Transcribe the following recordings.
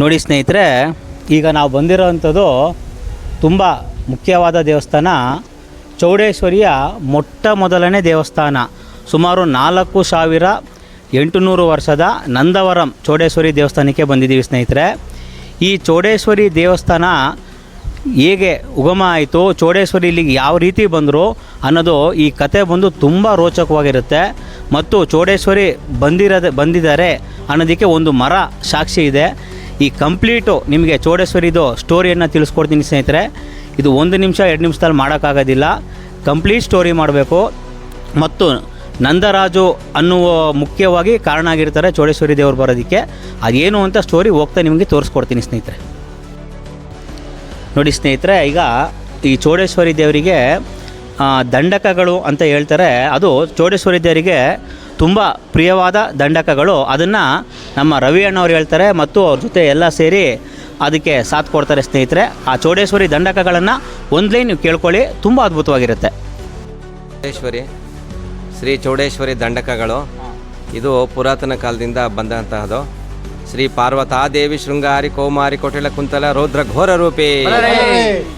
ನೋಡಿ ಸ್ನೇಹಿತರೆ, ಈಗ ನಾವು ಬಂದಿರೋವಂಥದ್ದು ತುಂಬ ಮುಖ್ಯವಾದ ದೇವಸ್ಥಾನ, ಚೌಡೇಶ್ವರಿಯ ಮೊಟ್ಟ ಮೊದಲನೇ ದೇವಸ್ಥಾನ. ಸುಮಾರು ನಾಲ್ಕು ಸಾವಿರ ಎಂಟುನೂರು ವರ್ಷದ ನಂದವರಂ ಚೌಡೇಶ್ವರಿ ದೇವಸ್ಥಾನಕ್ಕೆ ಬಂದಿದ್ದೀವಿ ಸ್ನೇಹಿತರೆ. ಈ ಚೌಡೇಶ್ವರಿ ದೇವಸ್ಥಾನ ಹೇಗೆ ಉಗಮ ಆಯಿತು, ಚೌಡೇಶ್ವರಿ ಇಲ್ಲಿಗೆ ಯಾವ ರೀತಿ ಬಂದರು ಅನ್ನೋದು ಈ ಕತೆ ಬಂದು ತುಂಬ ರೋಚಕವಾಗಿರುತ್ತೆ. ಮತ್ತು ಚೌಡೇಶ್ವರಿ ಬಂದಿರೋದ ಬಂದಿದ್ದಾರೆ ಅನ್ನೋದಕ್ಕೆ ಒಂದು ಮರ ಸಾಕ್ಷಿ ಇದೆ. ಈ ಕಂಪ್ಲೀಟು ನಿಮಗೆ ಚೋಡೇಶ್ವರಿದು ಸ್ಟೋರಿಯನ್ನು ತಿಳಿಸ್ಕೊಡ್ತೀನಿ ಸ್ನೇಹಿತರೆ. ಇದು ಒಂದು ನಿಮಿಷ, ಎರಡು ನಿಮಿಷದಲ್ಲಿ ಮಾಡೋಕ್ಕಾಗೋದಿಲ್ಲ. ಕಂಪ್ಲೀಟ್ ಸ್ಟೋರಿ ಮಾಡಬೇಕು. ಮತ್ತು ನಂದರಾಜು ಅನ್ನುವ ಮುಖ್ಯವಾಗಿ ಕಾರಣ ಆಗಿರ್ತಾರೆ ಚೋಡೇಶ್ವರಿ ದೇವರು ಬರೋದಕ್ಕೆ. ಅದೇನು ಅಂತ ಸ್ಟೋರಿ ಹೋಗ್ತಾ ನಿಮಗೆ ತೋರಿಸ್ಕೊಡ್ತೀನಿ ಸ್ನೇಹಿತರೆ. ನೋಡಿ ಸ್ನೇಹಿತರೆ, ಈಗ ಈ ಚೌಡೇಶ್ವರಿ ದೇವರಿಗೆ ದಂಡಕಗಳು ಅಂತ ಹೇಳ್ತಾರೆ. ಅದು ಚೋಡೇಶ್ವರಿ ದೇವರಿಗೆ ತುಂಬ ಪ್ರಿಯವಾದ ದಂಡಕಗಳು. ಅದನ್ನು ನಮ್ಮ ರವಿ ಅಣ್ಣವ್ರು ಹೇಳ್ತಾರೆ ಮತ್ತು ಅವ್ರ ಜೊತೆ ಎಲ್ಲ ಸೇರಿ ಅದಕ್ಕೆ ಸಾಥ್ ಕೊಡ್ತಾರೆ ಸ್ನೇಹಿತರೆ. ಆ ಚೌಡೇಶ್ವರಿ ದಂಡಕಗಳನ್ನು ಒಂದು ಲೈನ್ ನೀವು ಕೇಳ್ಕೊಳ್ಳಿ ತುಂಬ ಅದ್ಭುತವಾಗಿರುತ್ತೆ. ಚೌಡೇಶ್ವರಿ ಶ್ರೀ ಚೌಡೇಶ್ವರಿ ದಂಡಕಗಳು. ಇದು ಪುರಾತನ ಕಾಲದಿಂದ ಬಂದಂತಹದು ಶ್ರೀ ಪಾರ್ವತಾದೇವಿ ಶೃಂಗಾರಿ ಕೌಮಾರಿ ಕೊಟಿಲ ಕುಂತಲ ರೌದ್ರ ಘೋರ ರೂಪಿ.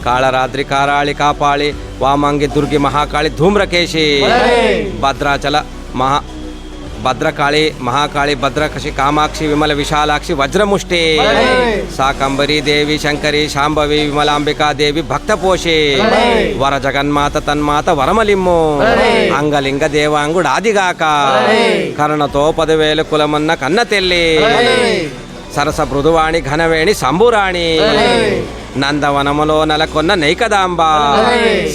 ಕಾಳರಾತ್ರಿ ಕಾರಾಳಿ ಕಾಪಾಳಿ ವಾಮಾಂಗಿ ದುರ್ಗಿ ಮಹಾಕಾಳಿ ಧೂಮ್ರಕೇಶಿ. ಭದ್ರಾಚಲ ಮಹಾ భద్రకాళి మహాకాళి భద్రకశి కామాక్షి విమల విశాలాక్షి వజ్రముష్టి. సాకంబరి దేవి శంకరి శాంభవి విమలాంబికా దేవి భక్తపోషి. వర జగన్మాత తన్మాత వరమలిమ్ము. అంగలింగ దేవాంగుడు ఆదిగాక. కరణతో పదివేలు కులమన్న కన్న తెల్లి సరస మృదువాణి ఘనవేణి సంబురాణి. నందవనములో నెలకొన్న నైకదాంబ.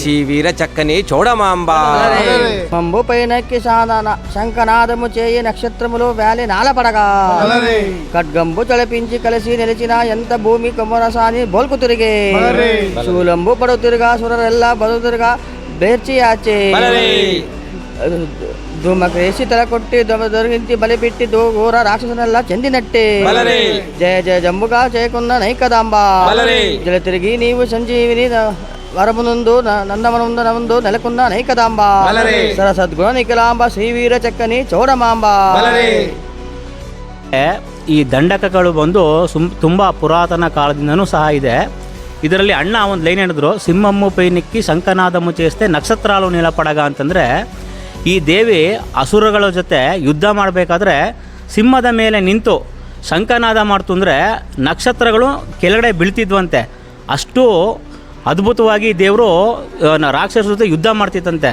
శివీర చక్కని చూడమాంబ. పంబుపై నక్కి సాధన శంఖనాదము చేయి నక్షత్రములు వేలి నాలపడగా. ఖడ్గంబు తలపించి కలిసి నిలిచిన ఎంత భూమి కుమరసాని బోల్కు తిరిగే. శూలంబు పడు తిరుగా సురరెల్లా బదు తిరుగా బేర్చి ఆచే ಧೂಮಕೇಶಿ ತಲೆ ಕೊಟ್ಟಿ ದೊರಗಿಂತಿ ಬಲಿ ಬಿಟ್ಟಿ ದೋ ಘೋರ ರಾಕ್ಷಸನೆಲ್ಲ ಚಂದಿನಟ್ಟೆ. ಜಯ ಜಯ ಜಂಬುಗ ಜಯಕೊಂದ ನೈಕದಾಂಬ. ಜಲ ತಿರುಗಿ ನೀವು ಸಂಜೀವಿನಿ ವರಮುನೊಂದು ನನ್ನ ಮನೊಂದು ನಮ್ಮೊಂದು ನೆಲಕೊಂದ ನೈಕದಾಂಬ. ಸರ ಸದ್ಗುಣ ನಿಖಲಾಂಬ ಶ್ರೀವೀರ ಚಕ್ಕನಿ ಚೌಡಮಾಂಬ. ಈ ದಂಡಕಗಳು ಬಂದು ಸುಮ್ ತುಂಬ ಪುರಾತನ ಕಾಲದಿಂದನೂ ಸಹ ಇದೆ. ಇದರಲ್ಲಿ ಅಣ್ಣ ಒಂದು ಲೈನ್ ಹೇಳಿದ್ರು ಸಿಂಹಮ್ಮು ಪೈನಿಕ್ಕಿ ಶಂಕನಾದಮ್ಮು ಚೇಸ್ತೆ ನಕ್ಷತ್ರಾಳು ನೀಲಪಡಗ ಅಂತಂದರೆ ಈ ದೇವಿ ಅಸುರಗಳ ಜೊತೆ ಯುದ್ಧ ಮಾಡಬೇಕಾದ್ರೆ ಸಿಂಹದ ಮೇಲೆ ನಿಂತು ಶಂಕನಾದ ಮಾಡ್ತು ಅಂದರೆ ನಕ್ಷತ್ರಗಳು ಕೆಳಗಡೆ ಬೀಳ್ತಿದ್ವಂತೆ. ಅಷ್ಟು ಅದ್ಭುತವಾಗಿ ದೇವರು ರಾಕ್ಷಸರ ಜೊತೆ ಯುದ್ಧ ಮಾಡ್ತಿತ್ತಂತೆ.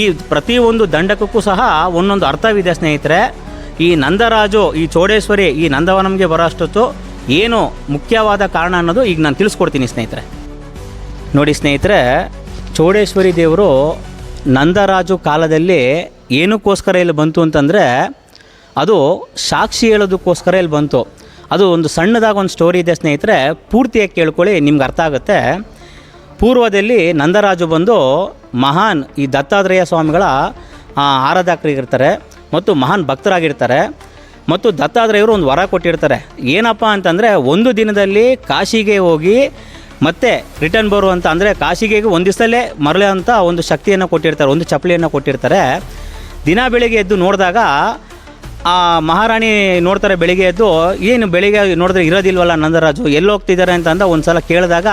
ಈ ಪ್ರತಿಯೊಂದು ದಂಡಕಕ್ಕೂ ಸಹ ಒಂದೊಂದು ಅರ್ಥವಿದೆ ಸ್ನೇಹಿತರೆ. ಈ ನಂದರಾಜು, ಈ ಚೋಡೇಶ್ವರಿ, ಈ ನಂದವನಂಗೆ ಬರೋ ಅಷ್ಟೊತ್ತು ಏನು ಮುಖ್ಯವಾದ ಕಾರಣ ಅನ್ನೋದು ಈಗ ನಾನು ತಿಳಿಸ್ಕೊಡ್ತೀನಿ ಸ್ನೇಹಿತರೆ. ನೋಡಿ ಸ್ನೇಹಿತರೆ, ಚೋಡೇಶ್ವರಿ ದೇವರು ನಂದರಾಜು ಕಾಲದಲ್ಲಿ ಏನಕ್ಕೋಸ್ಕರ ಇಲ್ಲಿ ಬಂತು ಅಂತಂದರೆ ಅದು ಸಾಕ್ಷಿ ಹೇಳೋದಕ್ಕೋಸ್ಕರ ಇಲ್ಲಿ ಬಂತು. ಅದು ಒಂದು ಸಣ್ಣದಾಗಿ ಒಂದು ಸ್ಟೋರಿ ಇದೆ ಸ್ನೇಹಿತರೆ, ಪೂರ್ತಿಯಾಗಿ ಕೇಳ್ಕೊಳ್ಳಿ, ನಿಮ್ಗೆ ಅರ್ಥ ಆಗುತ್ತೆ. ಪೂರ್ವದಲ್ಲಿ ನಂದರಾಜು ಬಂದು ಮಹಾನ್ ಈ ದತ್ತಾತ್ರೇಯ ಸ್ವಾಮಿಗಳ ಆರಾಧಕರಿಗಿರ್ತಾರೆ ಮತ್ತು ಮಹಾನ್ ಭಕ್ತರಾಗಿರ್ತಾರೆ. ಮತ್ತು ದತ್ತಾತ್ರೇಯರು ಒಂದು ವರ ಕೊಟ್ಟಿರ್ತಾರೆ. ಏನಪ್ಪ ಅಂತಂದರೆ, ಒಂದು ದಿನದಲ್ಲಿ ಕಾಶಿಗೆ ಹೋಗಿ ಮತ್ತೆ ರಿಟರ್ನ್ ಬರುವಂಥ ಅಂದರೆ ಕಾಶಿಗೆ ಒಂದು ದಿವಸದಲ್ಲೇ ಮರಳೆ ಅಂತ ಒಂದು ಶಕ್ತಿಯನ್ನು ಕೊಟ್ಟಿರ್ತಾರೆ, ಒಂದು ಚಪ್ಪಲಿಯನ್ನು ಕೊಟ್ಟಿರ್ತಾರೆ. ದಿನ ಬೆಳಿಗ್ಗೆ ಎದ್ದು ನೋಡಿದಾಗ, ಆ ಮಹಾರಾಣಿ ನೋಡ್ತಾರೆ ಬೆಳಿಗ್ಗೆ ಎದ್ದು, ಏನು ಬೆಳಿಗ್ಗೆ ನೋಡಿದ್ರೆ ಇರೋದಿಲ್ವಲ್ಲ ನಂದರಾಜು, ಎಲ್ಲಿ ಹೋಗ್ತಿದ್ದಾರೆ ಅಂತ ಅಂದ ಒಂದು ಸಲ ಕೇಳಿದಾಗ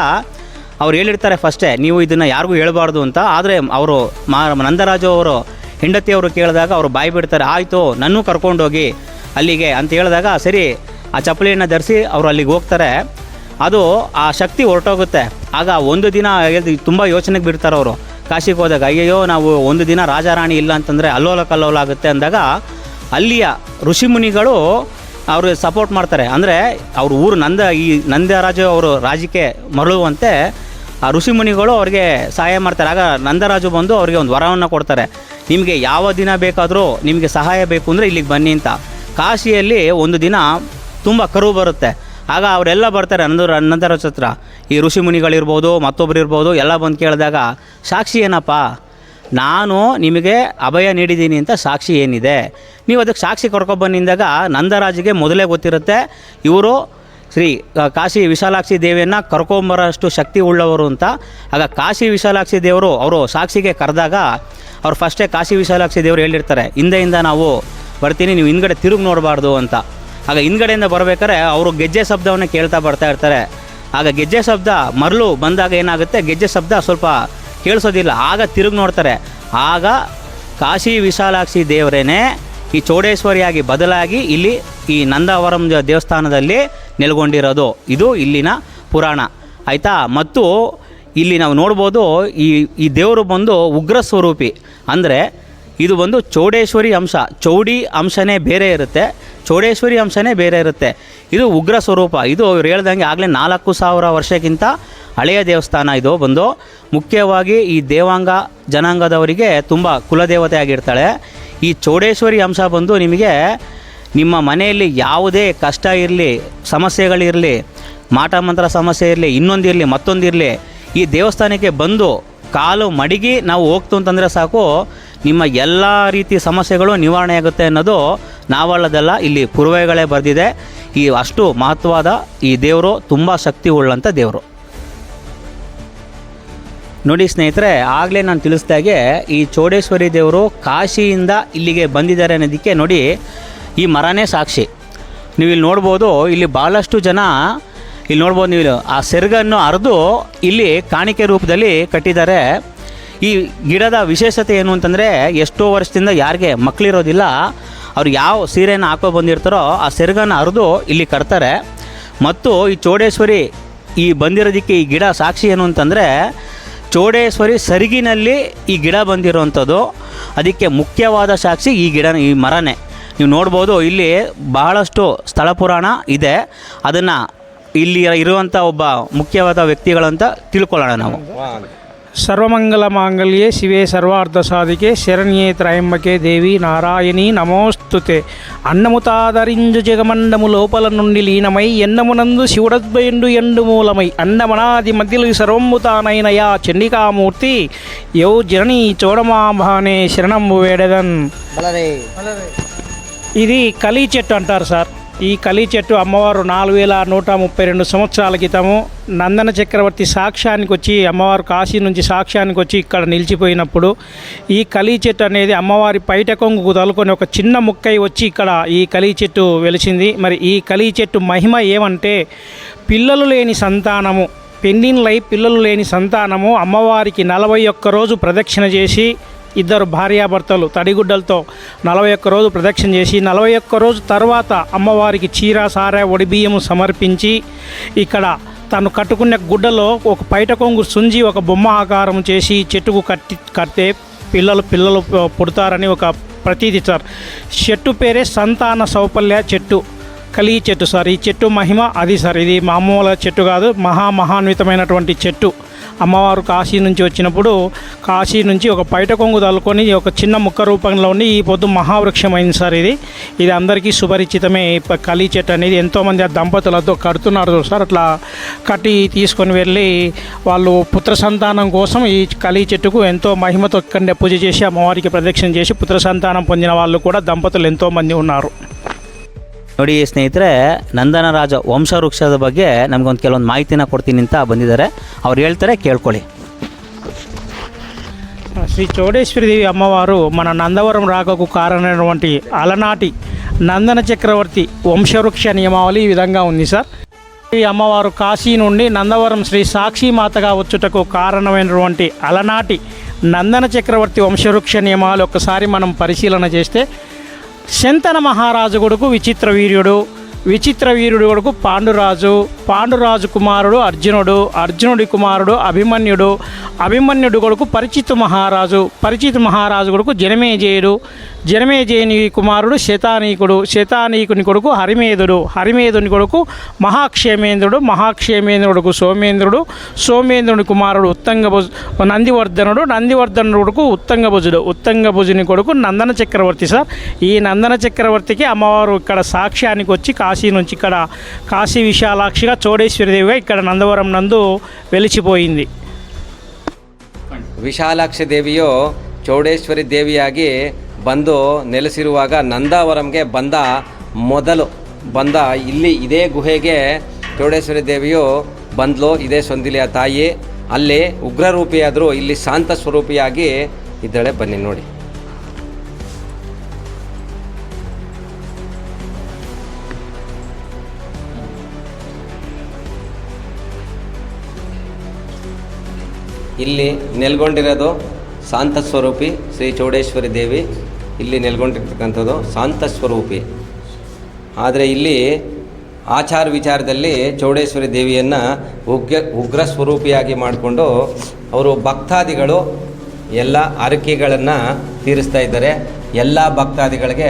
ಅವ್ರು ಹೇಳಿರ್ತಾರೆ ಫಸ್ಟೇ, ನೀವು ಇದನ್ನು ಯಾರಿಗೂ ಹೇಳಬಾರ್ದು ಅಂತ. ಆದರೆ ಅವರು ಮಾ ನಂದರಾಜು ಅವರು ಹೆಂಡತಿಯವರು ಕೇಳಿದಾಗ ಅವರು ಬಾಯಿ ಬಿಡ್ತಾರೆ, ಆಯಿತು, ನನ್ನೂ ಕರ್ಕೊಂಡೋಗಿ ಅಲ್ಲಿಗೆ. ಅಂತ ಹೇಳಿದಾಗ ಸರಿ, ಆ ಚಪ್ಪಲಿಯನ್ನು ಧರಿಸಿ ಅವರು ಅಲ್ಲಿಗೆ ಹೋಗ್ತಾರೆ. ಅದು ಆ ಶಕ್ತಿ ಹೊರಟೋಗುತ್ತೆ. ಆಗ ಒಂದು ದಿನ ತುಂಬ ಯೋಚನೆಗೆ ಬಿಡ್ತಾರೆ ಅವರು. ಕಾಶಿಗೆ ಹೋದಾಗ, ಅಯ್ಯಯ್ಯೋ, ನಾವು ಒಂದು ದಿನ ರಾಜಾರಾಣಿ ಇಲ್ಲ ಅಂತಂದರೆ ಅಲ್ಲೋಲ ಕಲ್ಲೋಲ ಆಗುತ್ತೆ. ಅಂದಾಗ ಅಲ್ಲಿಯ ಋಷಿಮುನಿಗಳು ಅವರು ಸಪೋರ್ಟ್ ಮಾಡ್ತಾರೆ. ಅಂದರೆ ಅವ್ರ ಊರು ನಂದ, ಈ ನಂದರಾಜು ಅವರು ರಾಜ್ಯಕ್ಕೆ ಮರಳುವಂತೆ ಆ ಋಷಿಮುನಿಗಳು ಅವ್ರಿಗೆ ಸಹಾಯ ಮಾಡ್ತಾರೆ. ಆಗ ನಂದರಾಜು ಬಂದು ಅವರಿಗೆ ಒಂದು ವರವನ್ನು ಕೊಡ್ತಾರೆ. ನಿಮಗೆ ಯಾವ ದಿನ ಬೇಕಾದರೂ ನಿಮಗೆ ಸಹಾಯ ಬೇಕು ಅಂದರೆ ಇಲ್ಲಿಗೆ ಬನ್ನಿ ಅಂತ. ಕಾಶಿಯಲ್ಲಿ ಒಂದು ದಿನ ತುಂಬ ಕರು ಬರುತ್ತೆ. ಆಗ ಅವರೆಲ್ಲ ಬರ್ತಾರೆ ನಂದು ನಂದರಾಜ್ ಹತ್ರ ಈ ಋಷಿಮುನಿಗಳಿರ್ಬೋದು ಮತ್ತೊಬ್ಬರು ಇರ್ಬೋದು ಎಲ್ಲ ಬಂದು ಕೇಳಿದಾಗ, ಸಾಕ್ಷಿ ಏನಪ್ಪ? ನಾನು ನಿಮಗೆ ಅಭಯ ನೀಡಿದ್ದೀನಿ ಅಂತ ಸಾಕ್ಷಿ ಏನಿದೆ? ನೀವು ಅದಕ್ಕೆ ಸಾಕ್ಷಿ ಕರ್ಕೊಬಂದಿಂದಾಗ ನಂದರಾಜಿಗೆ ಮೊದಲೇ ಗೊತ್ತಿರುತ್ತೆ. ಇವರು ಶ್ರೀ ಕಾಶಿ ವಿಶಾಲಾಕ್ಷಿ ದೇವಿಯನ್ನು ಕರ್ಕೊಂಬರೋಷ್ಟು ಶಕ್ತಿ ಉಳ್ಳವರು ಅಂತ. ಆಗ ಕಾಶಿ ವಿಶಾಲಾಕ್ಷಿ ದೇವರು ಅವರು ಸಾಕ್ಷಿಗೆ ಕರೆದಾಗ, ಅವ್ರು ಫಸ್ಟೇ ಕಾಶಿ ವಿಶಾಲಾಕ್ಷಿ ದೇವರು ಹೇಳಿರ್ತಾರೆ, ಹಿಂದೆಯಿಂದ ನಾವು ಬರ್ತೀನಿ, ನೀವು ಹಿಂದ್ಗಡೆ ತಿರುಗಿ ನೋಡಬಾರ್ದು ಅಂತ. ಆಗ ಹಿಂದ್ಗಡೆಯಿಂದ ಬರಬೇಕಾದ್ರೆ ಅವರು ಗೆಜ್ಜೆ ಶಬ್ದವನ್ನು ಕೇಳ್ತಾ ಬರ್ತಾ ಇರ್ತಾರೆ. ಆಗ ಗೆಜ್ಜೆ ಶಬ್ದ ಮರಳು ಬಂದಾಗ ಏನಾಗುತ್ತೆ? ಗೆಜ್ಜೆ ಶಬ್ದ ಸ್ವಲ್ಪ ಕೇಳಿಸೋದಿಲ್ಲ. ಆಗ ತಿರುಗಿ ನೋಡ್ತಾರೆ. ಆಗ ಕಾಶಿ ವಿಶಾಲಾಕ್ಷಿ ದೇವರೇನೆ ಈ ಚೌಡೇಶ್ವರಿಯಾಗಿ ಬದಲಾಗಿ ಇಲ್ಲಿ ಈ ನಂದಾವರಂ ದೇವಸ್ಥಾನದಲ್ಲಿ ನೆಲೆಗೊಂಡಿರೋದು. ಇದು ಇಲ್ಲಿನ ಪುರಾಣ. ಆಯಿತಾ? ಮತ್ತು ಇಲ್ಲಿ ನಾವು ನೋಡ್ಬೋದು ಈ ಈ ದೇವರು ಬಂದು ಉಗ್ರ ಸ್ವರೂಪಿ. ಅಂದರೆ ಇದು ಬಂದು ಚೌಡೇಶ್ವರಿ ಅಂಶ. ಚೌಡಿ ಅಂಶನೇ ಬೇರೆ ಇರುತ್ತೆ. ಚೌಡೇಶ್ವರಿ ಅಂಶನೇ ಬೇರೆ ಇರುತ್ತೆ. ಇದು ಉಗ್ರ ಸ್ವರೂಪ. ಇದು ಅವ್ರು ಹೇಳ್ದಂಗೆ ಆಗಲೇ ನಾಲ್ಕು ಸಾವಿರ ವರ್ಷಕ್ಕಿಂತ ಹಳೆಯ ದೇವಸ್ಥಾನ ಇದು ಬಂದು. ಮುಖ್ಯವಾಗಿ ಈ ದೇವಾಂಗ ಜನಾಂಗದವರಿಗೆ ತುಂಬ ಕುಲದೇವತೆ ಆಗಿರ್ತಾಳೆ. ಈ ಚೌಡೇಶ್ವರಿ ಅಂಶ ಬಂದು ನಿಮಗೆ ನಿಮ್ಮ ಮನೆಯಲ್ಲಿ ಯಾವುದೇ ಕಷ್ಟ ಇರಲಿ ಸಮಸ್ಯೆಗಳಿರಲಿ ಮಾಟ ಮಂತ್ರ ಸಮಸ್ಯೆ ಇರಲಿ ಇನ್ನೊಂದಿರಲಿ ಮತ್ತೊಂದಿರಲಿ ಈ ದೇವಸ್ಥಾನಕ್ಕೆ ಬಂದು ಕಾಲು ಮಡಗಿ ನಾವು ಹೋಗ್ತು ಅಂತಂದರೆ ಸಾಕು. ನಿಮ್ಮ ಎಲ್ಲ ರೀತಿ ಸಮಸ್ಯೆಗಳು ನಿವಾರಣೆ ಆಗುತ್ತೆ ಅನ್ನೋದು ನಾವಲ್ಲದಲ್ಲ ಇಲ್ಲಿ ಪೂರ್ವಗಳೇ ಬರೆದಿದೆ. ಈ ಅಷ್ಟು ಮಹತ್ವದ ಈ ದೇವರು ತುಂಬ ಶಕ್ತಿ ಉಳ್ಳಂಥ ದೇವರು. ನೋಡಿ ಸ್ನೇಹಿತರೆ, ಆಗಲೇ ನಾನು ತಿಳಿಸ್ದಾಗೆ ಈ ಚೌಡೇಶ್ವರಿ ದೇವರು ಕಾಶಿಯಿಂದ ಇಲ್ಲಿಗೆ ಬಂದಿದ್ದಾರೆ ಅನ್ನೋದಕ್ಕೆ ನೋಡಿ ಈ ಮರನೇ ಸಾಕ್ಷಿ. ನೀವು ಇಲ್ಲಿ ನೋಡ್ಬೋದು, ಇಲ್ಲಿ ಭಾಳಷ್ಟು ಜನ ಇಲ್ಲಿ ನೋಡ್ಬೋದು ನೀವು ಆ ಸೆರಗನ್ನು ಹರಿದು ಇಲ್ಲಿ ಕಾಣಿಕೆ ರೂಪದಲ್ಲಿ ಕಟ್ಟಿದ್ದಾರೆ. ಈ ಗಿಡದ ವಿಶೇಷತೆ ಏನು ಅಂತಂದರೆ, ಎಷ್ಟೋ ವರ್ಷದಿಂದ ಯಾರಿಗೆ ಮಕ್ಕಳಿರೋದಿಲ್ಲ ಅವ್ರು ಯಾವ ಸೀರೆಯನ್ನು ಹಾಕೋ ಬಂದಿರ್ತಾರೋ ಆ ಸೆರಗನ್ನು ಹರಿದು ಇಲ್ಲಿ ಕಟ್ತಾರೆ. ಮತ್ತು ಈ ಚೌಡೇಶ್ವರಿ ಈ ಬಂದಿರೋದಕ್ಕೆ ಈ ಗಿಡ ಸಾಕ್ಷಿ ಏನು ಅಂತಂದರೆ, ಚೌಡೇಶ್ವರಿ ಸರಿಗಿನಲ್ಲಿ ಈ ಗಿಡ ಬಂದಿರುವಂಥದ್ದು ಅದಕ್ಕೆ ಮುಖ್ಯವಾದ ಸಾಕ್ಷಿ ಈ ಗಿಡ ಈ ಮರನೇ. ನೀವು ನೋಡ್ಬೋದು ಇಲ್ಲಿ ಬಹಳಷ್ಟು ಸ್ಥಳ ಪುರಾಣ ಇದೆ. ಅದನ್ನು ಇಲ್ಲಿ ಇರುವಂಥ ಒಬ್ಬ ಮುಖ್ಯವಾದ ವ್ಯಕ್ತಿಗಳಂತ ತಿಳ್ಕೊಳ್ಳೋಣ ನಾವು. సర్వమంగళ మాంగళ్యే శివే సర్వార్థ సాధికే శరణ్యే త్రయంబకే దేవి నారాయణి నమోస్తుతే. అన్నము తాదరింజు జగమండము లోపల నుండి లీనమై ఎన్నమునందు శివుడద్వయండు ఎండు మూలమై అన్నమనాది మధ్యలు సర్వము తానైనయా చండికామూర్తి యౌ జనని చోడమాభానే శరణంబు వేడదన్. ఇది కలీ చెట్టు అంటారు సార్. ఈ కలీ చెట్టు అమ్మవారు నాలుగు వేల నూట ముప్పై రెండు సంవత్సరాల క్రితము నందన చక్రవర్తి సాక్ష్యానికి వచ్చి అమ్మవారు కాశీ నుంచి సాక్ష్యానికి వచ్చి ఇక్కడ నిలిచిపోయినప్పుడు ఈ కలీ చెట్టు అనేది అమ్మవారి పైట కొంగుకు తలుకొని ఒక చిన్న ముక్కై వచ్చి ఇక్కడ ఈ కలీ చెట్టు వెలిసింది. మరి ఈ కలీ చెట్టు మహిమ ఏమంటే పిల్లలు లేని సంతానము పెండిన్లై పిల్లలు లేని సంతానము అమ్మవారికి నలభై ఒక్క రోజు ప్రదక్షిణ చేసి ఇద్దరు భార్యాభర్తలు తడిగుడ్డలతో నలభై ఒక్క రోజు ప్రదక్షిణ చేసి నలభై ఒక్క రోజు తర్వాత అమ్మవారికి చీర సార ఒడిబియ్యము సమర్పించి ఇక్కడ తను కట్టుకున్న గుడ్డలో ఒక పైట కొంగు సుంజి ఒక బొమ్మ ఆకారం చేసి చెట్టుకు కట్టి కడితే పిల్లలు పిల్లలు పుడతారని ఒక ప్రతీతి సార్. చెట్టు పేరే సంతాన సౌపల్య చెట్టు కలిగి చెట్టు సార్. ఈ చెట్టు మహిమ అది సార్. ఇది మామూలు చెట్టు కాదు మహా మహాన్వితమైనటువంటి చెట్టు. అమ్మవారు కాశీ నుంచి వచ్చినప్పుడు కాశీ నుంచి ఒక పైట కొంగు తలుకొని ఒక చిన్న ముక్క రూపంలో ఉండి ఈ పొద్దు మహావృక్షమైంది సార్ ఇది. ఇది అందరికీ సుపరిచితమే. కలీ చెట్టు అనేది ఎంతోమంది ఆ దంపతులతో కడుతున్నారు సార్. అట్లా కట్టి తీసుకొని వెళ్ళి వాళ్ళు పుత్ర సంతానం కోసం ఈ కలీ చెట్టుకు ఎంతో మహిమతో ఇక్కడనే పూజ చేసి అమ్మవారికి ప్రదక్షిణ చేసి పుత్ర సంతానం పొందిన వాళ్ళు కూడా దంపతులు ఎంతోమంది ఉన్నారు. ನೋಡಿ ಸ್ನೇಹಿತರೆ ನಂದನರಾಜ ವಂಶವೃಕ್ಷದ ಬಗ್ಗೆ ನಮಗೊಂದು ಕೆಲವೊಂದು ಮಾಹಿತಿನ ಕೊಡ್ತೀನಿ ಅಂತ ಬಂದಿದ್ದಾರೆ ಅವ್ರು ಹೇಳ್ತಾರೆ ಕೇಳ್ಕೊಳ್ಳಿ శ్రీ చౌడేశ్వరిదేవి అమ్మవారు మన నందవరం రాకకు కారణమైనటువంటి అలనాటి నందన చక్రవర్తి వంశవృక్ష నియమావళి ఈ విధంగా ఉంది సార్ ఈ అమ్మవారు కాశీ నుండి నందవరం శ్రీ సాక్షి మాతగా వచ్చుటకు కారణమైనటువంటి అలనాటి నందన చక్రవర్తి వంశవృక్ష నియమాలు ఒక్కసారి మనం పరిశీలన చేస్తే శంతన మహారాజు కొడుకు విచిత్ర వీర్యుడు విచిత్ర వీరుడు కొడుకు పాండురాజు పాండురాజు కుమారుడు అర్జునుడు అర్జునుడి కుమారుడు అభిమన్యుడు అభిమన్యుడు కొడుకు పరిచితు మహారాజు పరిచితు మహారాజు కొడుకు జనమేజయుడు జనమేజయుని కుమారుడు శతానీకుడు శతానీకుని కొడుకు హరిమేధుడు హరిమేధుని కొడుకు మహాక్షేమేంద్రుడు మహాక్షేమేంద్రుడుకు సోమేంద్రుడు సోమేంద్రుని కుమారుడు ఉత్తంగభుజ నందివర్ధనుడు నందివర్ధనుడు కొడుకు ఉత్తంగభుజుడు ఉత్తంగభుజుని కొడుకు నందన చక్రవర్తి సార్. ఈ నందన చక్రవర్తికి అమ్మవారు ఇక్కడ సాక్ష్యానికి వచ్చి కాశీ నుంచి ఇక్కడ కాశీ విశాలాక్షిగా చౌడేశ్వరిదేవిగా ఇక్కడ నందవరం నందు వెలిచిపోయింది ವಿಶಾಲಾಕ್ಷಿ ದೇವಿಯು ಚೌಡೇಶ್ವರಿ ದೇವಿಯಾಗಿ ಬಂದು ನೆಲೆಸಿರುವಾಗ ನಂದಾವರಂಗೆ ಬಂದ ಮೊದಲು ಬಂದ ಇಲ್ಲಿ ಇದೇ ಗುಹೆಗೆ ಚೌಡೇಶ್ವರಿ ದೇವಿಯು ಬಂದ್ಲು ಇದೇ ಸೊಂದಿಲಿಯ ತಾಯಿ ಅಲ್ಲಿ ಉಗ್ರರೂಪಿಯಾದರೂ ಇಲ್ಲಿ ಶಾಂತ ಸ್ವರೂಪಿಯಾಗಿ ಇದ್ದಾಳೆ ಬನ್ನಿ ನೋಡಿ ಇಲ್ಲಿ ನೆಲೆಗೊಂಡಿರೋದು ಶಾಂತ ಸ್ವರೂಪಿ ಶ್ರೀ ಚೌಡೇಶ್ವರಿ ದೇವಿ. ಇಲ್ಲಿ ನೆಲೆಗೊಂಡಿರ್ತಕ್ಕಂಥದ್ದು ಶಾಂತ ಸ್ವರೂಪಿ. ಆದರೆ ಇಲ್ಲಿ ಆಚಾರ ವಿಚಾರದಲ್ಲಿ ಚೌಡೇಶ್ವರಿ ದೇವಿಯನ್ನು ಉಗ್ರ ಉಗ್ರ ಸ್ವರೂಪಿಯಾಗಿ ಮಾಡಿಕೊಂಡು ಅವರು ಭಕ್ತಾದಿಗಳು ಎಲ್ಲ ಹರಕೆಗಳನ್ನು ತೀರಿಸ್ತಾ ಇದ್ದಾರೆ. ಎಲ್ಲ ಭಕ್ತಾದಿಗಳಿಗೆ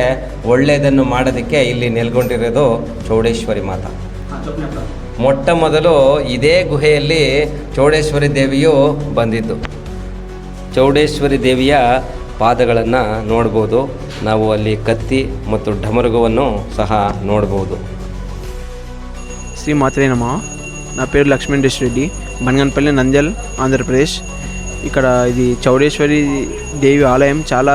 ಒಳ್ಳೆಯದನ್ನು ಮಾಡೋದಕ್ಕೆ ಇಲ್ಲಿ ನೆಲೆಗೊಂಡಿರೋದು ಚೌಡೇಶ್ವರಿ ಮಾತಾ. ಮೊಟ್ಟ ಮೊದಲು ಇದೇ ಗುಹೆಯಲ್ಲಿ ಚೌಡೇಶ್ವರಿ ದೇವಿಯು ಬಂದಿದ್ದು ಚೌಡೇಶ್ವರಿ ದೇವಿಯ ಪಾದಗಳನ್ನು ನೋಡ್ಬೋದು ನಾವು ಅಲ್ಲಿ ಕತ್ತಿ ಮತ್ತು ಢಮರುಗವನ್ನು ಸಹ ನೋಡ್ಬೋದು శ్రీ మాత్రే నమ నా పేరు లక్ష్మణ్ రెడ్డి రెడ్డి బనగన్పల్లి నంద్యాల్ ఆంధ్రప్రదేశ్ ఇక్కడ ఇది చౌడేశ్వరి దేవి ఆలయం చాలా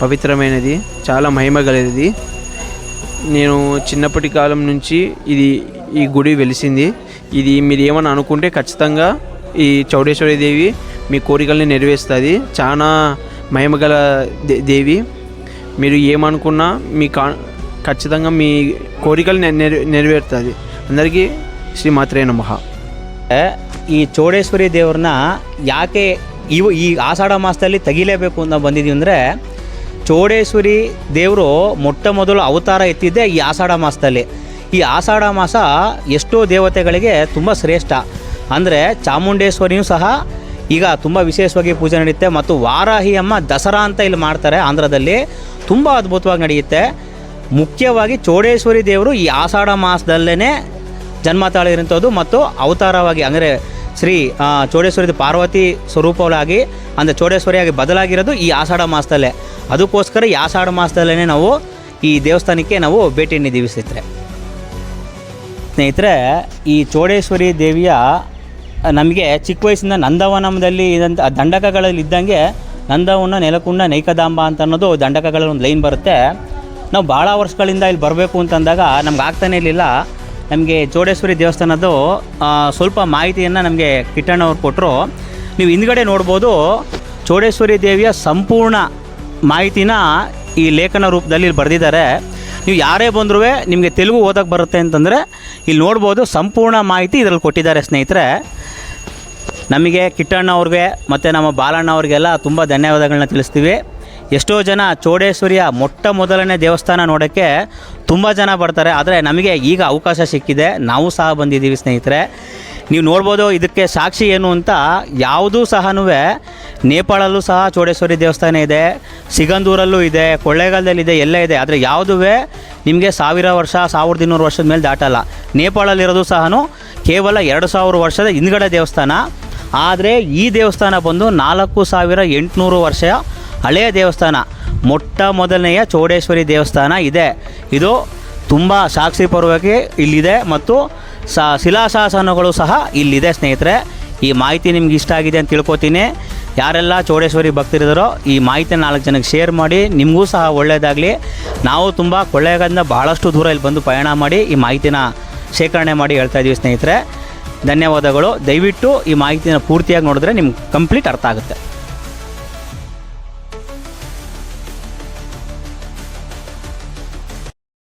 పవిత్రమైనది చాలా మహిమ గలది నేను చిన్నప్పటి కాలం నుంచి ఇది ఈ గుడి వెలిసింది ఇది మీరు ఏమని అనుకుంటే ఖచ్చితంగా ఈ చౌడేశ్వరి దేవి మీ కోరికల్ని నెరవేరుస్తుంది చాలా మహిమగల దే- దేవి మీరు ఏమనుకున్నా మీ కా ఖచ్చితంగా మీ కోరికలు నెర నెరవేరుతుంది అందరికీ శ్రీ మాత్రే నమః ಈ ಚೌಡೇಶ್ವರಿ ದೇವ್ರನ್ನ ಯಾಕೆ ಇವು ಈ ಆಷಾಢ ಮಾಸದಲ್ಲಿ ತೆಗಿಲೇಬೇಕು ಅಂತ ಬಂದಿದ್ದೀವಿ ಅಂದರೆ ಚೌಡೇಶ್ವರಿ ದೇವರು ಮೊಟ್ಟ ಮೊದಲು ಅವತಾರ ಎತ್ತಿದ್ದೆ ಈ ಆಷಾಢ ಮಾಸದಲ್ಲಿ. ಈ ಆಷಾಢ ಮಾಸ ಎಷ್ಟೋ ದೇವತೆಗಳಿಗೆ ತುಂಬ ಶ್ರೇಷ್ಠ. ಅಂದರೆ ಚಾಮುಂಡೇಶ್ವರಿಯೂ ಸಹ ಈಗ ತುಂಬ ವಿಶೇಷವಾಗಿ ಪೂಜೆ ನಡೆಯುತ್ತೆ ಮತ್ತು ವಾರಾಹಿ ಅಮ್ಮ ದಸರಾ ಅಂತ ಇಲ್ಲಿ ಮಾಡ್ತಾರೆ ಆಂಧ್ರದಲ್ಲಿ. ತುಂಬ ಅದ್ಭುತವಾಗಿ ನಡೆಯುತ್ತೆ. ಮುಖ್ಯವಾಗಿ ಚೋಡೇಶ್ವರಿ ದೇವರು ಈ ಆಷಾಢ ಮಾಸದಲ್ಲೇ ಜನ್ಮ ತಾಳಿರುವಂಥದ್ದು ಮತ್ತು ಅವತಾರವಾಗಿ, ಅಂದರೆ ಶ್ರೀ ಚೋಡೇಶ್ವರಿದ ಚೌಡೇಶ್ವರಿ ಪಾರ್ವತಿ ಸ್ವರೂಪವಾಗಿ ಅಂದರೆ ಚೋಡೇಶ್ವರಿಯಾಗಿ ಬದಲಾಗಿರೋದು ಈ ಆಷಾಢ ಮಾಸದಲ್ಲೇ. ಅದಕ್ಕೋಸ್ಕರ ಈ ಆಷಾಢ ಮಾಸದಲ್ಲೇ ನಾವು ಈ ದೇವಸ್ಥಾನಕ್ಕೆ ನಾವು ಭೇಟಿ ನೀಡಿದ್ದೀವಿ ಸ್ನೇಹಿತರೆ. ಸ್ನೇಹಿತರೆ, ಈ ಚೋಡೇಶ್ವರಿ ದೇವಿಯ ನಮಗೆ ಚಿಕ್ಕ ವಯಸ್ಸಿಂದ ನಂದವನಮದಲ್ಲಿ ಇದಂಥ ದಂಡಕಗಳಲ್ಲಿ ಇದ್ದಂಗೆ ನಂದವನ ನೆಲಕುಂಡ ನೈಕದಾಂಬ ಅಂತ ಅನ್ನೋದು ದಂಡಕಗಳಲ್ಲಿ ಒಂದು ಲೈನ್ ಬರುತ್ತೆ. ನಾವು ಭಾಳ ವರ್ಷಗಳಿಂದ ಇಲ್ಲಿ ಬರಬೇಕು ಅಂತಂದಾಗ ನಮ್ಗೆ ಆಗ್ತಾನೇ ಇರಲಿಲ್ಲ. ನಮಗೆ ಚೌಡೇಶ್ವರಿ ದೇವಸ್ಥಾನದ್ದು ಸ್ವಲ್ಪ ಮಾಹಿತಿಯನ್ನು ನಮಗೆ ಕಿಟ್ಟಣ್ಣವ್ರು ಕೊಟ್ಟರು ನೀವು ಹಿಂದ್ಗಡೆ ನೋಡ್ಬೋದು, ಚೋಡೇಶ್ವರಿ ದೇವಿಯ ಸಂಪೂರ್ಣ ಮಾಹಿತಿನ ಈ ಲೇಖನ ರೂಪದಲ್ಲಿ ಇಲ್ಲಿ ಬರೆದಿದ್ದಾರೆ. ನೀವು ಯಾರೇ ಬಂದರೂ ನಿಮಗೆ ತೆಲುಗು ಓದೋಕ್ಕೆ ಬರುತ್ತೆ ಅಂತಂದರೆ, ಇಲ್ಲಿ ನೋಡ್ಬೋದು ಸಂಪೂರ್ಣ ಮಾಹಿತಿ ಇದರಲ್ಲಿ ಕೊಟ್ಟಿದ್ದಾರೆ ಸ್ನೇಹಿತರೆ. ನಮಗೆ ಕಿಟ್ಟಣ್ಣ ಅವ್ರಿಗೆ ಮತ್ತು ನಮ್ಮ ಬಾಲಣ್ಣ ಅವ್ರಿಗೆಲ್ಲ ತುಂಬ ಧನ್ಯವಾದಗಳನ್ನ ತಿಳಿಸ್ತೀವಿ. ಎಷ್ಟೋ ಜನ ಚೌಡೇಶ್ವರಿಯ ಮೊಟ್ಟ ಮೊದಲನೇ ದೇವಸ್ಥಾನ ನೋಡೋಕ್ಕೆ ತುಂಬ ಜನ ಬರ್ತಾರೆ. ಆದರೆ ನಮಗೆ ಈಗ ಅವಕಾಶ ಸಿಕ್ಕಿದೆ. ನಾವು ಸಹ ಬಂದಿದ್ದೀವಿ ಸ್ನೇಹಿತರೆ. ನೀವು ನೋಡ್ಬೋದು ಇದಕ್ಕೆ ಸಾಕ್ಷಿ ಏನು ಅಂತ ಯಾವುದೂ ಸಹ ನೇಪಾಳಲ್ಲೂ ಸಹ ಚೌಡೇಶ್ವರಿ ದೇವಸ್ಥಾನ ಇದೆ. ಸಿಗಂದೂರಲ್ಲೂ ಇದೆ. ಕೊಳ್ಳೇಗಾಲದಲ್ಲಿದೆ ಎಲ್ಲ ಇದೆ. ಆದರೆ ಯಾವುದೂ ನಿಮಗೆ ಸಾವಿರ ವರ್ಷ, ಸಾವಿರದ ಇನ್ನೂರು ವರ್ಷದ ಮೇಲೆ ದಾಟಲ್ಲ. ನೇಪಾಳಲ್ಲಿರೋದು ಸಹ ಕೇವಲ ಎರಡು ಸಾವಿರ ವರ್ಷದ ಹಿಂದ್ಗಡೆ ದೇವಸ್ಥಾನ. ಆದರೆ ಈ ದೇವಸ್ಥಾನ ಬಂದು ನಾಲ್ಕು ಸಾವಿರ ಎಂಟುನೂರು ವರ್ಷ ಹಳೆಯ ದೇವಸ್ಥಾನ, ಮೊಟ್ಟ ಮೊದಲನೆಯ ಚೌಡೇಶ್ವರಿ ದೇವಸ್ಥಾನ ಇದೆ. ಇದು ತುಂಬ ಸಾಕ್ಷಿ ಪರ್ವಕ್ಕೆ ಇಲ್ಲಿದೆ ಮತ್ತು ಸ, ಶಿಲಾಶಾಸನಗಳು ಸಹ ಇಲ್ಲಿದೆ ಸ್ನೇಹಿತರೆ. ಈ ಮಾಹಿತಿ ನಿಮ್ಗೆ ಇಷ್ಟ ಆಗಿದೆ ಅಂತ ತಿಳ್ಕೊತೀನಿ. ಯಾರೆಲ್ಲ ಚೌಡೇಶ್ವರಿ ಭಕ್ತರಿದ್ದಾರೋ ಈ ಮಾಹಿತಿನ ನಾಲ್ಕು ಜನಕ್ಕೆ ಶೇರ್ ಮಾಡಿ, ನಿಮಗೂ ಸಹ ಒಳ್ಳೆಯದಾಗಲಿ ನಾವು ತುಂಬ ಕೊಳ್ಳೇಗಾಲದಿಂದ ಬಹಳಷ್ಟು ದೂರ ಇಲ್ಲಿ ಬಂದು ಪಯಣ ಮಾಡಿ ಈ ಮಾಹಿತಿನ ಶೇಖರಣೆ ಮಾಡಿ ಹೇಳ್ತಾ ಇದ್ದೀವಿ ಸ್ನೇಹಿತರೆ. ಧನ್ಯವಾದಗಳು. ದಯವಿಟ್ಟು ಈ ಮಾಹಿತಿನ ಪೂರ್ತಿಯಾಗಿ ನೋಡಿದ್ರೆ ನಿಮ್ಗೆ ಕಂಪ್ಲೀಟ್ ಅರ್ಥ ಆಗುತ್ತೆ.